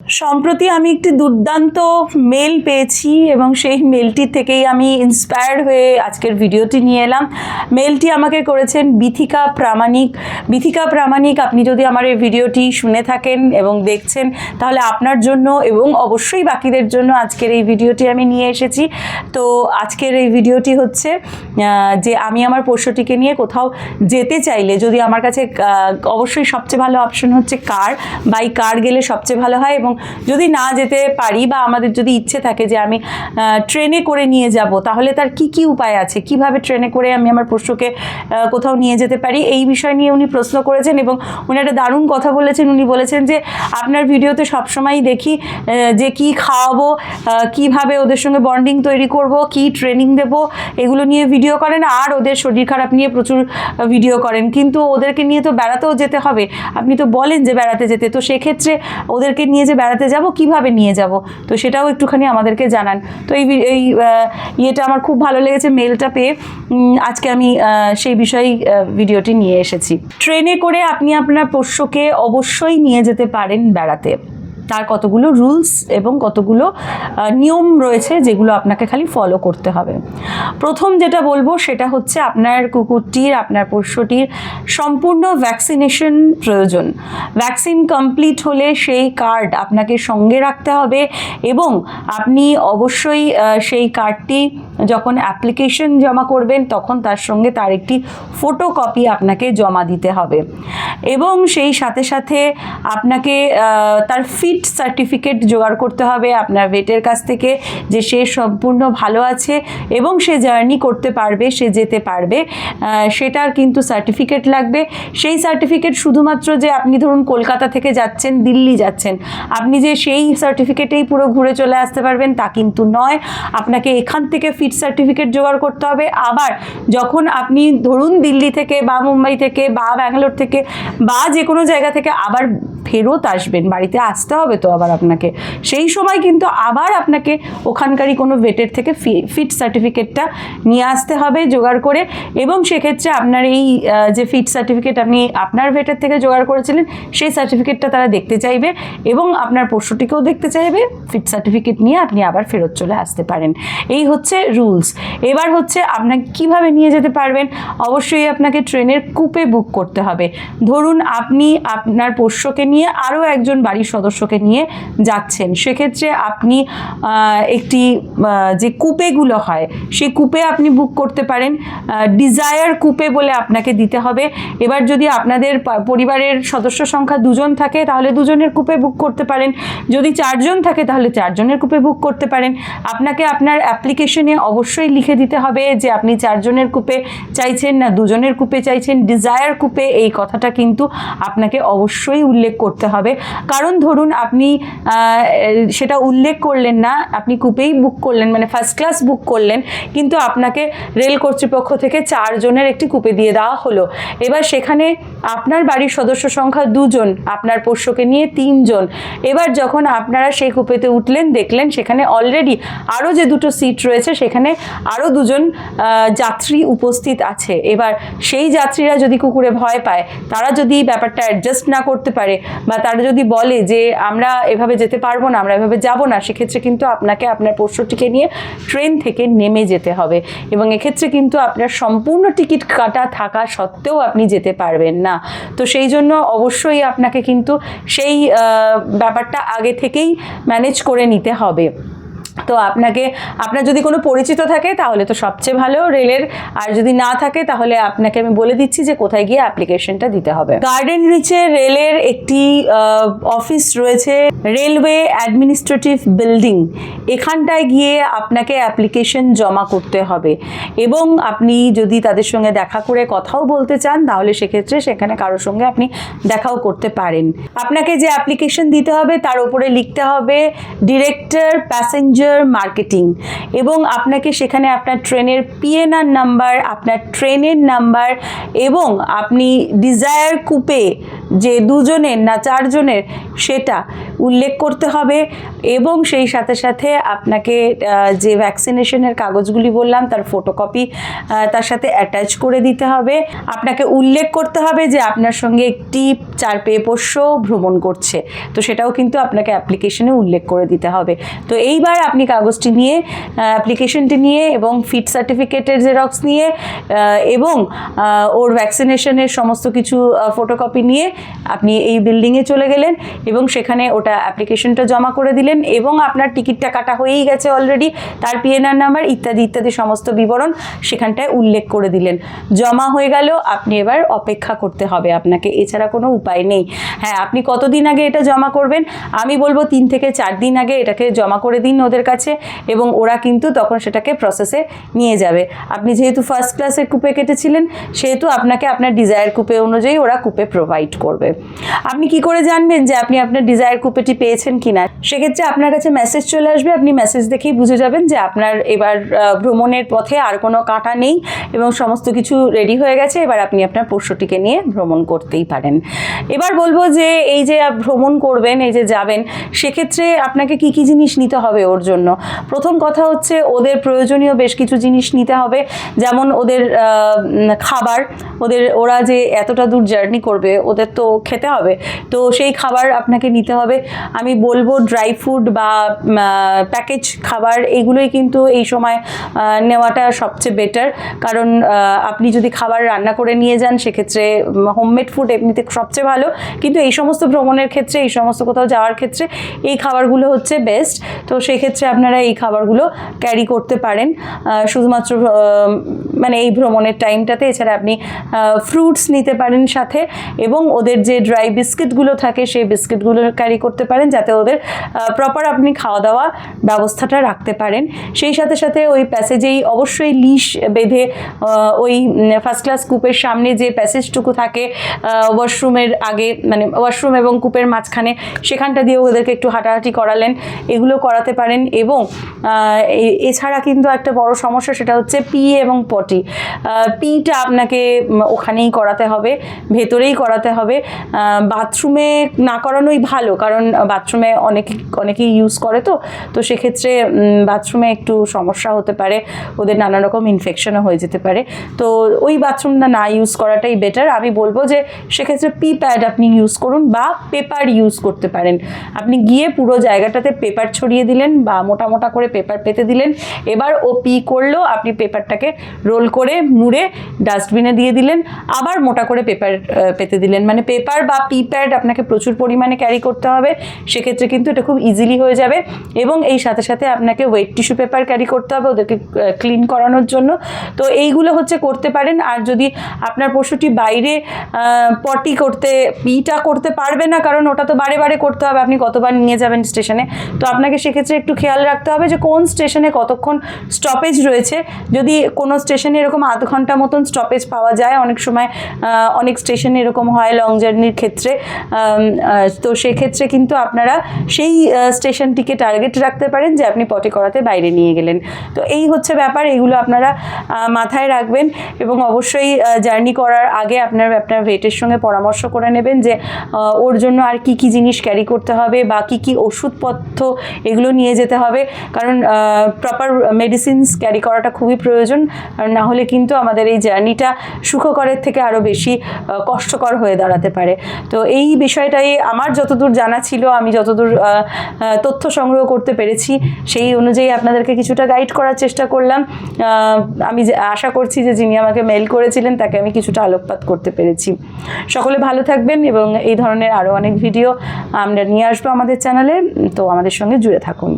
সম্প্রতি আমি একটি দুর্দান্ত মেল পেয়েছি এবং সেই মেলটি থেকেই আমি ইন্সপায়ার্ড হয়ে আজকের ভিডিওটি নিয়ে এলাম। মেলটি আমাকে করেছেন বিথিকা প্রামাণিক। বিথিকা প্রামাণিক, আপনি যদি আমার এই ভিডিওটি শুনে থাকেন এবং দেখছেন, তাহলে আপনার জন্য এবং অবশ্যই বাকিদের জন্য আজকের এই ভিডিওটি আমি নিয়ে এসেছি। তো আজকের এই ভিডিওটি হচ্ছে যে আমি আমার পোষ্যটিকে নিয়ে কোথাও যেতে চাইলে যদি আমার কাছে অবশ্যই সবচেয়ে ভালো অপশন হচ্ছে কার। বাই কার গেলে সবচেয়ে ভালো হয় এবং যদি না যেতে পারি বা আমাদের যদি ইচ্ছে থাকে যে আমি ট্রেনে করে নিয়ে যাব, তাহলে তার কি কি উপায় আছে? কীভাবে ট্রেনে করে আমি আমার পশুকে কোথাও নিয়ে যেতে পারি? এই বিষয় নিয়ে উনি প্রশ্ন করেছেন এবং উনি একটা দারুণ কথা বলেছেন। উনি বলেছেন যে, আপনার ভিডিওতে সবসময়ই দেখি যে কি খাওয়াবো কীভাবে ওদের সঙ্গে বন্ডিং তৈরি করব, কি ট্রেনিং দেব, এগুলো নিয়ে ভিডিও করেন আর ওদের শরীর খারাপ নিয়ে প্রচুর ভিডিও করেন। কিন্তু ওদেরকে নিয়ে তো বেড়াতেও যেতে হবে। আপনি তো বলেন যে বেড়াতে যেতে, তো সেক্ষেত্রে ওদেরকে নিয়ে যে বেড়াতে যাব, কীভাবে নিয়ে যাব? তো সেটাও একটুখানি আমাদেরকে জানান। তো এই এই ইয়েটা আমার খুব ভালো লেগেছে মেলটা পেয়ে আজকে আমি সেই বিষয়েই ভিডিওটি নিয়ে এসেছি। ট্রেনে করে আপনি আপনার পোষ্যকে অবশ্যই নিয়ে যেতে পারেন বেড়াতে। তার কতগুলো রুলস এবং কতগুলো নিয়ম রয়েছে যেগুলো আপনাকে খালি ফলো করতে হবে। প্রথম যেটা বলব সেটা হচ্ছে আপনার কুকুরটির, আপনার পোষ্যটির সম্পূর্ণ ভ্যাকসিনেশন প্রয়োজন। ভ্যাকসিন কমপ্লিট হলে সেই কার্ড আপনাকে সঙ্গে রাখতে হবে এবং আপনি অবশ্যই সেই কার্ডটি যখন অ্যাপ্লিকেশন জমা করবেন, তখন তার সঙ্গে তার একটি ফটোকপি আপনাকে জমা দিতে হবে। এবং সেই সাথে সাথে আপনাকে তার ফিট সার্টিফিকেট জোগাড় করতে হবে আপনার ভেটের কাছ থেকে যে সে সম্পূর্ণ ভালো আছে এবং সে জার্নি করতে পারবে, সে যেতে পারবে। সেটার কিন্তু সার্টিফিকেট লাগবে। সেই সার্টিফিকেট শুধুমাত্র যে আপনি ধরুন কলকাতা থেকে যাচ্ছেন, দিল্লি যাচ্ছেন, আপনি যে সেই সার্টিফিকেটেই পুরো ঘুরে চলে আসতে পারবেন তা কিন্তু নয়। আপনাকে এখান থেকে ফিট সার্টিফিকেট জোগাড় করতে হবে। আবার যখন আপনি ধরুন দিল্লি থেকে বা মুম্বাই থেকে বা ব্যাঙ্গালোর থেকে বা যে কোনো জায়গা থেকে আবার ফেরত আসবেন, বাড়িতে আসতে হবে তো আবার আপনাকে। সেই সময় কিন্তু আবার আপনাকে ওখানকারই কোনো ভেটের থেকে ফিট সার্টিফিকেটটা নিয়ে আসতে হবে জোগাড় করে। এবং সেক্ষেত্রে আপনার এই যে ফিট সার্টিফিকেট আপনি আপনার ভেটের থেকে জোগাড় করেছিলেন, সেই সার্টিফিকেটটা তারা দেখতে চাইবে এবং আপনার পশুটিকেও দেখতে চাইবে। ফিট সার্টিফিকেট নিয়ে আপনি আবার ফেরত চলে আসতে পারেন। এই হচ্ছে রুলস এবার হচ্ছে আপনাকে কীভাবে নিয়ে যেতে পারবেন? অবশ্যই আপনাকে ট্রেনের কূপে বুক করতে হবে। ধরুন আপনি আপনার পোষ্যকে নিয়ে আরও একজন বাড়ির সদস্যকে নিয়ে যাচ্ছেন। সেক্ষেত্রে আপনি একটি যে কূপেগুলো হয়, সেই কূপে আপনি বুক করতে পারেন। ডিজায়ার কূপে বলে আপনাকে দিতে হবে। এবার যদি আপনাদের পরিবারের সদস্য সংখ্যা দুজন থাকে, তাহলে দুজনের কূপে বুক করতে পারেন। যদি চারজন থাকে, তাহলে চারজনের কূপে বুক করতে পারেন। আপনাকে আপনার অ্যাপ্লিকেশনে অবশ্যই লিখে দিতে হবে যে আপনি চারজনের কূপে চাইছেন না দুজনের কূপে চাইছেন। ডিজায়ার কূপে এই কথাটা কিন্তু আপনাকে অবশ্যই উল্লেখ করতে হবে। কারণ ধরুন আপনি সেটা উল্লেখ করলেন না, আপনি কূপেই বুক করলেন মানে ফার্স্ট ক্লাস বুক করলেন, কিন্তু আপনাকে রেল কর্তৃপক্ষ থেকে চারজনের একটি কূপে দিয়ে দেওয়া হলো। এবার সেখানে আপনার বাড়ির সদস্য সংখ্যা দুজন, আপনার পোষ্যকে নিয়ে তিনজন। এবার যখন আপনারা সেই কূপেতে উঠলেন, দেখলেন সেখানে অলরেডি আরও যে দুটো সিট রয়েছে, সেখানে আরও দুজন যাত্রী উপস্থিত আছে। এবার সেই যাত্রীরা যদি কুকুরে ভয় পায়, তারা যদি ব্যাপারটা অ্যাডজাস্ট না করতে পারে বা তারা যদি বলে যে আমরা এভাবে যেতে পারব না, আমরা এভাবে যাব না, সেক্ষেত্রে কিন্তু আপনাকে আপনার পোষ্যটিকে নিয়ে ট্রেন থেকে নেমে যেতে হবে। এবং এক্ষেত্রে কিন্তু আপনার সম্পূর্ণ টিকিট কাটা থাকা সত্ত্বেও আপনি যেতে পারবেন না। তো সেই জন্য অবশ্যই আপনাকে কিন্তু সেই ব্যাপারটা আগে থেকেই ম্যানেজ করে নিতে হবে। তো আপনাকে, আপনার যদি কোনো পরিচিত থাকে তাহলে তো সবচেয়ে ভালো রেলের। আর যদি না থাকে তাহলে আপনাকে আমি বলে দিচ্ছি যে কোথায় গিয়ে অ্যাপ্লিকেশনটা দিতে হবে। গার্ডেন রিচে রেলের একটি অফিস রয়েছে রেলওয়ে অ্যাডমিনিস্ট্রেটিভ বিল্ডিং এখানটায় গিয়ে আপনাকে অ্যাপ্লিকেশন জমা করতে হবে। এবং আপনি যদি তাদের সঙ্গে দেখা করে কথাও বলতে চান, তাহলে সেক্ষেত্রে সেখানে কারোর সঙ্গে আপনি দেখাও করতে পারেন। আপনাকে যে অ্যাপ্লিকেশন দিতে হবে, তার উপরে লিখতে হবে ডিরেক্টর প্যাসেঞ্জার প্যাসেঞ্জার মার্কেটিং এবং আপনাকে সেখানে আপনার ট্রেনের পিএনআর নাম্বার আপনার ট্রেনের নাম্বার এবং আপনি ডিজায়ার কুপে যে দুজনের না চারজনের সেটা উল্লেখ করতে হবে এবং সেই সাথে সাথে আপনাকে যে ভ্যাকসিনেশনের কাগজগুলি বললাম তার ফটোকপি তার সাথে অ্যাটাচ করে দিতে হবে। আপনাকে উল্লেখ করতে হবে যে আপনার সঙ্গে একটি চার পেয়ে পোষ্য ভ্রমণ করছে। তো সেটাও কিন্তু আপনাকে অ্যাপ্লিকেশনে উল্লেখ করে দিতে হবে। তো এইবার আপনি কাগজটি নিয়ে অ্যাপ্লিকেশনটি নিয়ে এবং ফিট সার্টিফিকেটের জেরক্স নিয়ে এবং ওর ভ্যাকসিনেশনের সমস্ত কিছু ফটোকপি নিয়ে আপনি এই বিল্ডিংয়ে চলে গেলেন এবং সেখানে ওটা অ্যাপ্লিকেশনটা জমা করে দিলেন এবং আপনার টিকিটটা কাটা হয়েই গেছে অলরেডি তার পিএনআর নাম্বার ইত্যাদি ইত্যাদি সমস্ত বিবরণ সেখানটায় উল্লেখ করে দিলেন। জমা হয়ে গেল, আপনি এবার অপেক্ষা করতে হবে আপনাকে, এছাড়া কোনো উপায় নেই। হ্যাঁ আপনি কতদিন আগে এটা জমা করবেন? আমি বলব তিন থেকে চার দিন আগে এটাকে জমা করে দিন ওদের কাছে এবং ওরা কিন্তু তখন সেটাকে প্রসেসে নিয়ে যাবে। আপনি যেহেতু ফার্স্ট ক্লাসের কুপে কেটেছিলেন, সেহেতু আপনাকে আপনার ডিজায়ার কুপে অনুযায়ী ওরা কুপে প্রোভাইড করবে। আপনি কি করে জানবেন যে আপনি আপনার ডিজায়ার কুপেটি পেয়েছেন কিনা? সেক্ষেত্রে আপনার কাছে মেসেজ চলে আসবে, আপনি মেসেজ দেখেই বুঝে যাবেন যে আপনার এবার ভ্রমণের পথে আর কোনো কাঁটা নেই এবং সমস্ত কিছু রেডি হয়ে গেছে, এবার আপনি আপনার পোষ্যটিকে নিয়ে ভ্রমণ করতেই পারেন। এবার বলব যে এই যে ভ্রমণ করবেন, এই যে যাবেন, সেক্ষেত্রে আপনাকে কি কি জিনিস নিতে হবে ওর জন্য। প্রথম কথা হচ্ছে ওদের প্রয়োজনীয় বেশ কিছু জিনিস নিতে হবে, যেমন ওদের খাবার। ওদের, ওরা যে এতটা দূর জার্নি করবে, ওদের তো খেতে হবে। তো সেই খাবার আপনাকে নিতে হবে। আমি বলব ড্রাই ফুড বা প্যাকেজ খাবার, এগুলোই কিন্তু এই সময় নেওয়াটা সবচেয়ে বেটার কারণ আপনি যদি খাবার রান্না করে নিয়ে যান, সেক্ষেত্রে হোমমেড ফুড এমনিতে সবচেয়ে ভালো। কিন্তু এই সমস্ত ভ্রমণের ক্ষেত্রে, এই সমস্ত কোথাও যাওয়ার ক্ষেত্রে, এই খাবারগুলো হচ্ছে বেস্ট তো সেক্ষেত্রে আপনারা এই খাবারগুলো ক্যারি করতে পারেন। শুধুমাত্র মানে এই ভ্রমণের টাইমটাতে এছাড়া আপনি ফ্রুটস নিতে পারেন সাথে এবং ওদের যে ড্রাই বিস্কিটগুলো থাকে, সেই বিস্কিটগুলো ক্যারি করতে পারেন যাতে ওদের প্রপার আপনি খাওয়া দাওয়া ব্যবস্থাটা রাখতে পারেন। সেই সাথে সাথে ওই প্যাসেজেই অবশ্যই লিশ বেঁধে ওই ফার্স্ট ক্লাস কূপের সামনে যে প্যাসেজটুকু থাকে ওয়াশরুমের আগে মানে ওয়াশরুম এবং কূপের মাঝখানে, সেখানটা দিয়ে ওদেরকে একটু হাঁটাহাঁটি করালেন। এগুলো করাতে পারেন। এবং এছাড়া কিন্তু একটা বড় সমস্যা সেটা হচ্ছে পি এবং পটি পিটা আপনাকে ওখানেই করাতে হবে, ভেতরেই করাতে হবে। বাথরুমে না করানোই ভালো, কারণ বাথরুমে অনেক, অনেকেই ইউজ করে তো তো সেক্ষেত্রে বাথরুমে একটু সমস্যা হতে পারে, ওদের নানা রকম ইনফেকশনও হয়ে যেতে পারে। তো ওই বাথরুমটা না ইউজ করাটাই বেটার আমি বলব যে, সেক্ষেত্রে পি প্যাড আপনি ইউজ করুন বা পেপার ইউজ করতে পারেন। আপনি গিয়ে পুরো জায়গাটাতে পেপার ছড়িয়ে দিলেন বা মোটা মোটা করে পেপার পেতে দিলেন। এবার ও পি করল, আপনি পেপারটাকে রোল করে মুড়ে ডাস্টবিনে দিয়ে দিলেন, আবার মোটা করে পেপার পেতে দিলেন। মানে পেপার বা পি প্যাড আপনাকে প্রচুর পরিমাণে ক্যারি করতে হবে, সেক্ষেত্রে কিন্তু এটা খুব ইজিলি হয়ে যাবে এবং এই সাথে সাথে আপনাকে ওয়েট টিস্যু পেপার ক্যারি করতে হবে ওদেরকে ক্লিন করানোর জন্য। তো এইগুলো হচ্ছে করতে পারেন, আর যদি আপনার পশুটি বাইরে পটি করতে পিটা করতে পারবে না, কারণ ওটা তো বারে বারে করতে হবে, আপনি কতবার নিয়ে যাবেন স্টেশনে তো আপনাকে সেক্ষেত্রে একটু খেয়াল রাখতে হবে যে কোন স্টেশনে কতক্ষণ স্টপেজ রয়েছে। যদি কোনো স্টেশনে এরকম আধ ঘণ্টা মতন স্টপেজ পাওয়া যায়, অনেক সময় অনেক স্টেশনে এরকম হয় লং জার্নির ক্ষেত্রে তো সেক্ষেত্রে কিন্তু আপনারা সেই স্টেশনটিকে টার্গেট রাখতে পারেন যে আপনি পটি করাতে বাইরে নিয়ে গেলেন। তো এই হচ্ছে ব্যাপার, এগুলো আপনারা মাথায় রাখবেন এবং অবশ্যই জার্নি করার আগে আপনার আপনার ভেটের সঙ্গে পরামর্শ করে নেবেন যে ওর জন্য আর কি কি জিনিস ক্যারি করতে হবে বা কি কি ওষুধপত্র এগুলো নিয়ে যেতে হবে। কারণ প্রপার মেডিসিনস ক্যারি করাটা খুবই প্রয়োজন। না হলে কিন্তু আমাদের এই জার্নিটা সুখকরের থেকে আরও বেশি কষ্টকর হয়ে দাঁড়াতে পারে। তো এই বিষয়টাই আমার যতদূর জানা ছিল, আমি যতদূর তথ্য সংগ্রহ করতে পেরেছি, সেই অনুযায়ী আপনাদেরকে কিছুটা গাইড করার চেষ্টা করলাম। আমি আশা করছি যে যিনি আমাকে মেল করেছিলেন, তাকে আমি কিছুটা আলোকপাত করতে পেরেছি। সকলে ভালো থাকবেন এবং এই ধরনের আরও অনেক ভিডিও আমরা নিয়ে আসব আমাদের চ্যানেলে তো আমাদের সঙ্গে জুড়ে থাকুন।